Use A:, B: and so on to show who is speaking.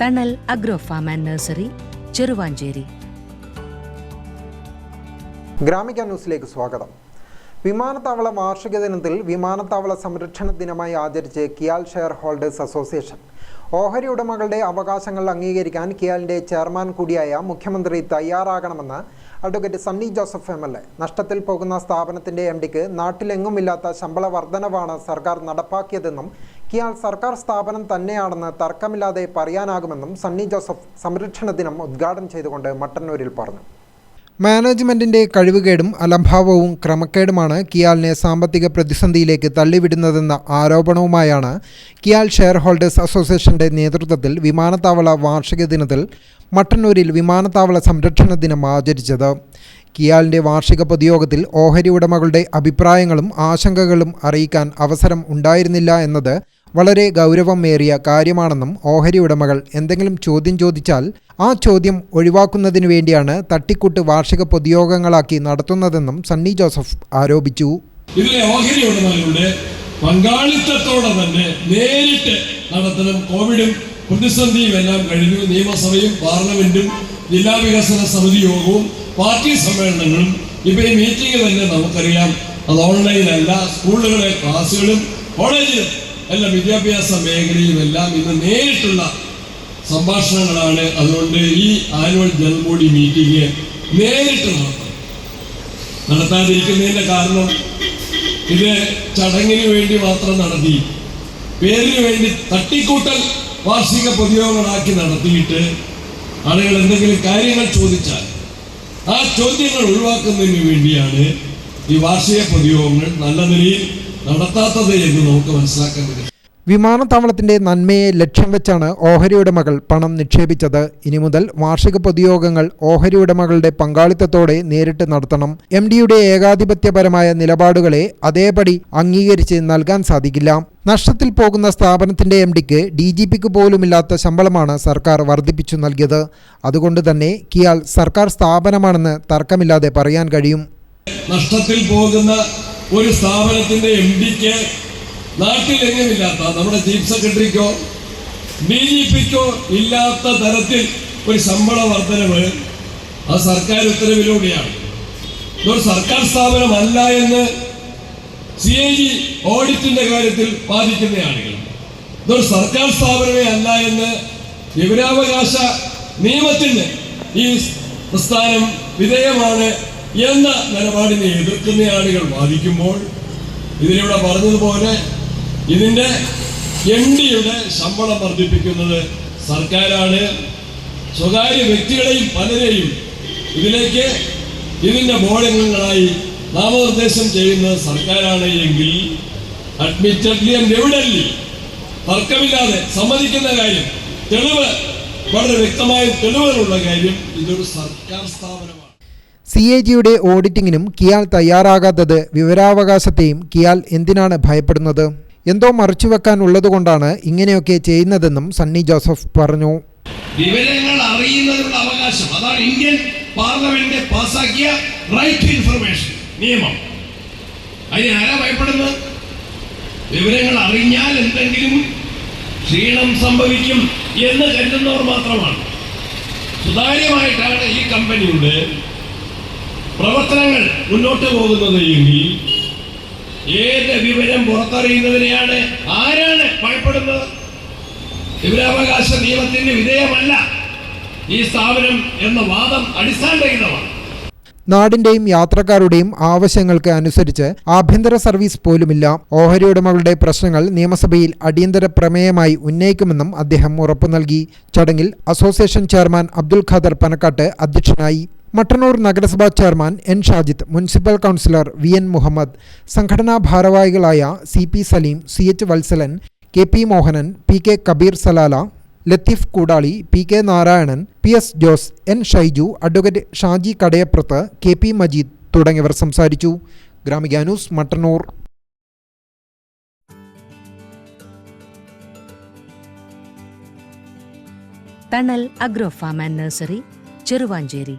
A: Thanal agro farm and nursery Cheruvanchery.
B: Gramika ന്യൂസിലേക്ക് സ്വാഗതം. വിമാനത്താവള വാർഷിക ദിനത്തിൽ വിമാനത്താവള സംരക്ഷണ ദിനമായി ആചരിച്ച് കിയാൽ ഷെയർ ഹോൾഡേഴ്സ് അസോസിയേഷൻ. ഓഹരി ഉടമകളുടെ അവകാശങ്ങൾ അംഗീകരിക്കാൻ കിയാലിന്റെ ചെയർമാൻ കൂടിയായ മുഖ്യമന്ത്രി തയ്യാറാകണമെന്ന് advocate Sunny Joseph M L A. നഷ്ടത്തിൽ പോകുന്ന സ്ഥാപനത്തിന്റെ എം ഡിക്ക് നാട്ടിലെങ്ങുമില്ലാത്ത ശമ്പള വർധനവാണ് സർക്കാർ നടപ്പാക്കിയതെന്നും കിയാൽ സർക്കാർ സ്ഥാപനം തന്നെയാണെന്ന് തർക്കമില്ലാതെ പറയാനാകുമെന്നും സണ്ണി ജോസഫ് സംരക്ഷണ ദിനം ഉദ്ഘാടനം ചെയ്തുകൊണ്ട് മട്ടന്നൂരിൽ പറഞ്ഞു. മാനേജ്മെന്റിന്റെ കഴിവുകേടും അലംഭാവവും ക്രമക്കേടുമാണ് കിയാലിനെ സാമ്പത്തിക പ്രതിസന്ധിയിലേക്ക് തള്ളിവിടുന്നതെന്ന ആരോപണവുമായാണ് കിയാൽ ഷെയർ ഹോൾഡേഴ്സ് അസോസിയേഷന്റെ നേതൃത്വത്തിൽ വിമാനത്താവള വാർഷിക ദിനത്തിൽ മട്ടന്നൂരിൽ വിമാനത്താവള സംരക്ഷണ ദിനം ആചരിച്ചത്. കിയാലിന്റെ വാർഷിക പൊതുയോഗത്തിൽ ഓഹരി ഉടമകളുടെ അഭിപ്രായങ്ങളും ആശങ്കകളും അറിയിക്കാൻ അവസരം ഉണ്ടായിരുന്നില്ല എന്നത് വളരെ ഗൗരവമേറിയ കാര്യമാണെന്നും ഓഹരി ഉടമകൾ എന്തെങ്കിലും ചോദ്യം ചോദിച്ചാൽ ആ ചോദ്യം ഒഴിവാക്കുന്നതിനു വേണ്ടിയാണ് തട്ടിക്കൂട്ട് വാർഷിക പൊതുയോഗങ്ങളാക്കി നടത്തുന്നതെന്നും സണ്ണി ജോസഫ് ആരോപിച്ചു.
C: ഇതിലെ ഓഹരി ഉടമകളുടെ പങ്കാളിത്തത്തോടെ തന്നെ നേരിട്ട് നടത്തണം. കോവിഡും പ്രതിസന്ധിയും എല്ലാം കഴിഞ്ഞു. നിയമസഭയും പാർലമെന്റും ജില്ലാ വികസന സമിതി യോഗവും പാർട്ടി സമ്മേളനങ്ങളും ഇപ്പൊ ഈ മീറ്റിംഗ് തന്നെ നമുക്കറിയാം. അത് ഓൺലൈനല്ല സ്കൂളുകളെ ക്ലാസ്സുകളും കോളേജിലും എല്ലാം വിദ്യാഭ്യാസ മേഖലയിലും എല്ലാം ഇന്ന് നേരിട്ടുള്ള സംഭാഷണങ്ങളാണ്. അതുകൊണ്ട് ഈ ആനുവൽ ജനറൽ ബോഡി മീറ്റിംഗ് നേരിട്ട് നടത്തണം നടത്താതിരിക്കുന്നതിന്റെ കാരണം ഇത് ചടങ്ങിന് വേണ്ടി മാത്രം നടത്തി പേരിന് വേണ്ടി തട്ടിക്കൂട്ടൽ വാർഷിക പൊതുയോഗങ്ങളാക്കി നടത്തിയിട്ട് ആളുകൾ എന്തെങ്കിലും കാര്യങ്ങൾ ചോദിച്ചാൽ ആ ചോദ്യങ്ങൾ ഒഴിവാക്കുന്നതിന് വേണ്ടിയാണ് ഈ വാർഷിക പൊതുയോഗങ്ങൾ നല്ല നിലയിൽ നടത്താത്തത് എന്ന് നമുക്ക് മനസ്സിലാക്കാൻ പറ്റും.
B: വിമാനത്താവളത്തിന്റെ നന്മയെ ലക്ഷ്യം വെച്ചാണ് ഓഹരി ഉടമകൾ പണം നിക്ഷേപിച്ചത്. ഇനി മുതൽ വാർഷിക പൊതുയോഗങ്ങൾ ഓഹരി ഉടമകളുടെ പങ്കാളിത്തത്തോടെ നേരിട്ട് നടത്തണം. എം ഡിയുടെ ഏകാധിപത്യപരമായ നിലപാടുകളെ അതേപടി അംഗീകരിച്ച് നൽകാൻ സാധിക്കില്ല. നഷ്ടത്തിൽ പോകുന്ന സ്ഥാപനത്തിന്റെ എം ഡിക്ക് ഡി ജി പിക്ക് പോലുമില്ലാത്ത ശമ്പളമാണ് സർക്കാർ വർദ്ധിപ്പിച്ചു നൽകിയത്. അതുകൊണ്ട് തന്നെ കിയാൽ സർക്കാർ സ്ഥാപനമാണെന്ന് തർക്കമില്ലാതെ പറയാൻ കഴിയും.
C: നഷ്ടത്തിൽ പോകുന്ന ഒരു സ്ഥാപനത്തിന്റെ എം ഡിക്ക് നാട്ടിലെങ്ങുമില്ലാത്ത നമ്മുടെ ചീഫ് സെക്രട്ടറിക്കോ ഡി ജി പിക്കോ ഇല്ലാത്ത തരത്തിൽ ഒരു ശമ്പള വർധനവ് ആ സർക്കാർ ഉത്തരവിലൂടെയാണ്. ഇതൊരു സർക്കാർ സ്ഥാപനമല്ല എന്ന് സി എ ജി ഓഡിറ്റിന്റെ കാര്യത്തിൽ ബാധിക്കുന്ന ആളുകൾ ഇതൊരു സർക്കാർ സ്ഥാപനമേ അല്ല എന്ന് വിവരാവകാശ നിയമത്തിന് ഈ പ്രസ്ഥാനം വിധേയമാണ് എന്ന നിലപാടിനെ എതിർക്കുന്ന ആളുകൾ വാദിക്കുമ്പോൾ ഇതിലൂടെ പറഞ്ഞതുപോലെ ഇതിന്റെ എം ഡിയുടെ ശമ്പളം വർദ്ധിപ്പിക്കുന്നത് സർക്കാരാണ്. സ്വകാര്യ വ്യക്തികളെയും പലരെയും ഇതിലേക്ക് ഇതിന്റെ ബോർഡംഗങ്ങളായി നാമനിർദ്ദേശം ചെയ്യുന്നത് സർക്കാരാണ് എങ്കിൽ അഡ്മിറ്റഡ്ലി ആൻഡ് എവിഡൻലി തർക്കമില്ലാതെ സമ്മതിക്കുന്ന കാര്യം തെളിവ് വളരെ വ്യക്തമായ തെളിവുകളുള്ള കാര്യം ഇതൊരു സർക്കാർ സ്ഥാപനമാണ്.
B: സി എ ജിയുടെ ഓഡിറ്റിങ്ങിനും കിയാൽ തയ്യാറാകാത്തത് വിവരാവകാശത്തെയും കിയാൽ എന്തിനാണ് ഭയപ്പെടുന്നത്? എന്തോ മറിച്ചു വെക്കാൻ ഉള്ളതുകൊണ്ടാണ് ഇങ്ങനെയൊക്കെ ചെയ്യുന്നതെന്നും സണ്ണി ജോസഫ് പറഞ്ഞു.
C: വിവരങ്ങൾ അറിയുന്നതിനുള്ള അവകാശം. അതാണ് ഇന്ത്യൻ പാർലമെന്റ് പാസാക്കിയ റൈറ്റ് ഇൻഫർമേഷൻ നിയമം. അതിന് ആരാ ഭയപ്പെടുന്നത്? വിവരങ്ങൾ അറിഞ്ഞാൽ എന്തെങ്കിലും ക്ഷീണം സംഭവിക്കും എന്ന് കരുതുന്നവർ മാത്രമാണ്. സുതാര്യമായിട്ടാണ് ഈ കമ്പനിയുടെ പ്രവർത്തനങ്ങൾ മുന്നോട്ട് പോകുന്നത് എങ്കിൽ ഏത് വിവരം പുറത്തറിയുന്നതിനെയാണ് ആരാണ് ഭയപ്പെടുന്നത്? വിവരാവകാശ നിയമത്തിന് വിധേയമല്ല ഈ സ്ഥാപനം എന്ന വാദം അടിസ്ഥാനരഹിതമാണ്.
B: നാടിന്റെയും യാത്രക്കാരുടെയും ആവശ്യങ്ങൾക്ക് അനുസരിച്ച് ആഭ്യന്തര സർവീസ് പോലുമില്ല. ഓഹരി ഉടമകളുടെ പ്രശ്നങ്ങൾ നിയമസഭയിൽ അടിയന്തര പ്രമേയമായി ഉന്നയിക്കുമെന്നും അദ്ദേഹം ഉറപ്പു നൽകി ചടങ്ങിൽ അസോസിയേഷൻ ചെയർമാൻ അബ്ദുൽ ഖാദർ പനക്കാട്ട് അധ്യക്ഷനായി. മട്ടന്നൂർ നഗരസഭാ chairman N Shajith municipal councillor V N Muhammad സംഘടനാ ഭാരവാഹികളായ C P Saleem C H Valsalan K P Mohanan P K Kabeer Salala Latheef Koodali P K Narayanan P S Jose N Shaiju advocate Shaji Kadayappurath K P Majeed തുടങ്ങിയവർ സംസാരിച്ചു. Gramika news Mattannur.
A: Thanal agro farm and nursery Cheruvanchery.